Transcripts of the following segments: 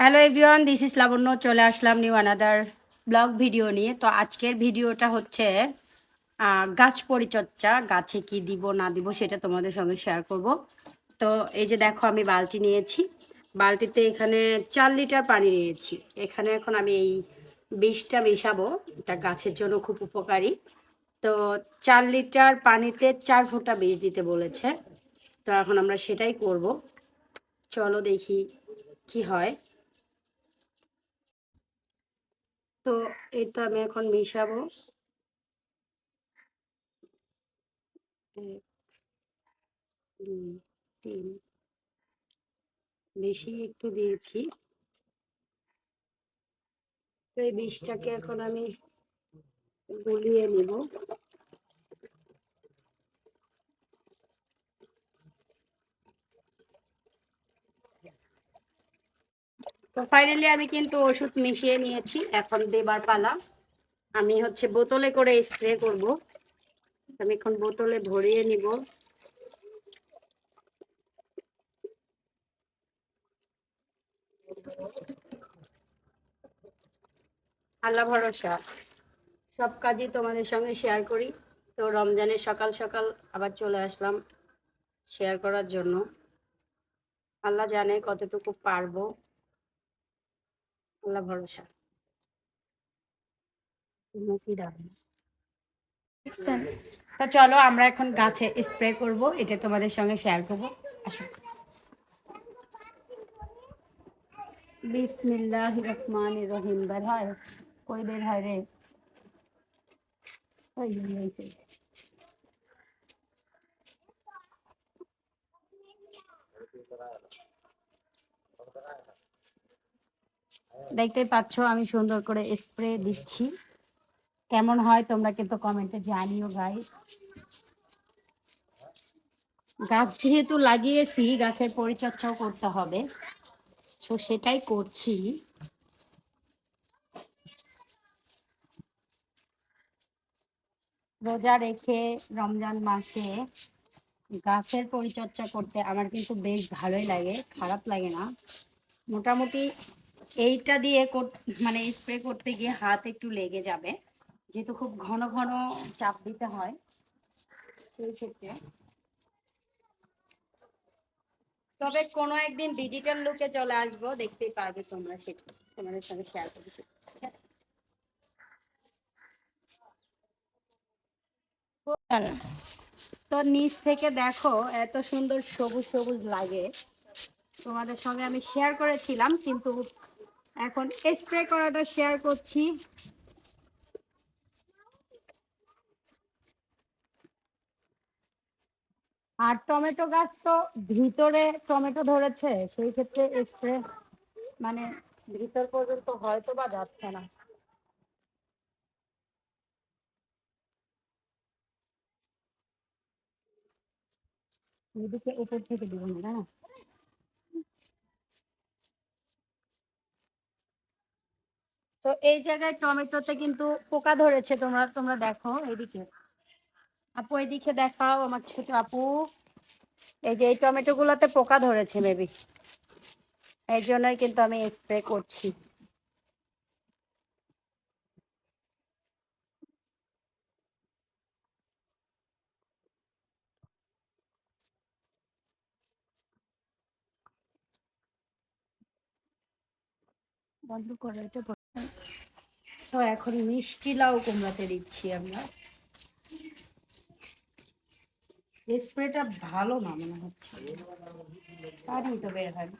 Hello everyone this is Labanya চলে আসলাম new another blog video নিয়ে। তো আজকের ভিডিওটা হচ্ছে গাছ পরিচর্যা, গাছে কি দিব, না দিব সেটা তোমাদের সঙ্গে শেয়ার করব। তো এই যে দেখো আমি বালতি নিয়েছি। বালতিতে এখানে চার লিটার পানি নিয়েছি। এখানে এখন আমি এই বিষটা মিশাবো। এটা গাছের জন্য খুব উপকারী। তো চার লিটার পানিতে চার ফোঁটা বিষ দিতে বলেছে। তো এখন আমরা সেটাই করব। চলো দেখি কি হয়। তো এটা আমি এখন মিশাবো। তিন। বেশি একটু দিয়েছি। তো এই বিষটাকে এখন আমি গুলিয়ে নিব। তো ফাইনালি আমি কিন্তু ওষুধ মিশিয়ে নিয়েছি, এখন দেবার পালা। আমি হচ্ছে বোতলে করে স্প্রে করব। আমি এখন বোতলে ভরিয়ে নিব। আল্লাহ ভরসা। সব কাজই তোমাদের সঙ্গে শেয়ার করি। তো রমজানের সকাল সকাল আবার চলে আসলাম শেয়ার করার জন্য। আল্লাহ জানে কতটুকু পারব। আল্লাহ ভরসা। তা চলো আমরা এখন গাছে স্প্রে করব এটা তোমাদের সঙ্গে শেয়ার করব। আসো। বিসমিল্লাহ রহমান রহিম। বের হয় কই বের হয় রে? দেখতেই পাচ্ছ, আমি সুন্দর করে স্প্রে দিচ্ছি। কেমন হয় তোমরা কিন্তু কমেন্টে জানিও গাই গাছ যেহেতু লাগিয়েছি, গাছের পরিচর্যাও করতে হবে। তো সেটাই করছি। রোজা রেখে রমজান মাসে গাছের পরিচর্যা করতে আমার কিন্তু বেশ ভালোই লাগে, খারাপ লাগে না। মোটামুটি এইটা দিয়ে মানে স্প্রে করতে গিয়ে হাত একটু লেগে যাবে। যেহেতু খুব ঘন ঘন চাপ দিতে হয়, সেই ক্ষেত্রে। তবে কোনো একদিন ডিজিটাল লুকে চলে আসব, দেখতেই পারবে তোমরা সেটা তোমাদের সঙ্গে শেয়ার করছি। তো নিচ থেকে দেখো, এত সুন্দর সবুজ সবুজ লাগে। তোমাদের সঙ্গে আমি শেয়ার করেছিলাম, কিন্তু এখন স্প্রে করাটা শেয়ার করছি। আর টমেটো গাছ তো ভিতরে টমেটো ধরেছে, সেই ক্ষেত্রে স্প্রে মানে ভিতর পর্যন্ত হয়তো বা যাচ্ছে না। এদিকে উপর থেকে দিব না তো এই জায়গায় টমেটোতে কিন্তু পোকা ধরেছে, তোমরা তোমরা দেখো এইদিকে। আপু এদিকে দেখাও আমার ছোট আপু। এই যে এই টমেটো গুলোতে পোকা ধরেছে মেবি এই জন্যই কিন্তু আমি স্প্রে করছি। বন্ধ করে, এটা। তো এখন মিষ্টি লাউ কুমড়াতে দিচ্ছি আমরা স্প্রেটা ভালো না মনে হচ্ছে পানি তো বের হয় না।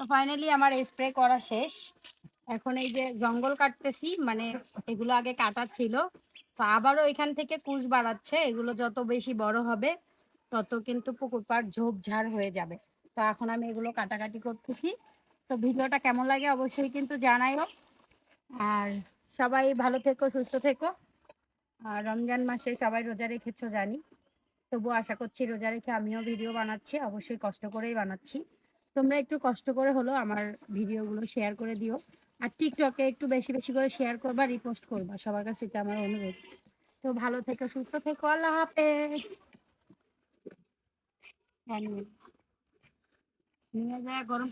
তো ফাইনালি আমার স্প্রে করা শেষ। এখন এই যে জঙ্গল কাটতেছি মানে এগুলো আগে কাটা ছিল। তো আবারও এখান থেকে কুশ বাড়াচ্ছে, এগুলো যত বেশি বড় হবে, তত কিন্তু পুকুর পাড় ঝোপঝাড় হয়ে যাবে। তো এখন আমি এগুলো কাটাকাটি করতেছি। তো ভিডিওটা কেমন লাগে অবশ্যই কিন্তু জানাইও। আর সবাই ভালো থেকো, সুস্থ থেকো। আর রমজান মাসে সবাই রোজা রেখেছো জানি। তবুও আশা করছি রোজা রেখে আমিও ভিডিও বানাচ্ছি, অবশ্যই কষ্ট করেই বানাচ্ছি। তোমরা একটু কষ্ট করে হলো আমার ভিডিওগুলো শেয়ার করে দিও। আর টিকটকে একটু বেশি বেশি করে শেয়ার করবা রিপোস্ট করবা। সবার কাছে এটা আমার অনুরোধ। তো ভালো থেকো, সুস্থ থেকো, আল্লাহ হাফেজ। নিয়ে যায় গরম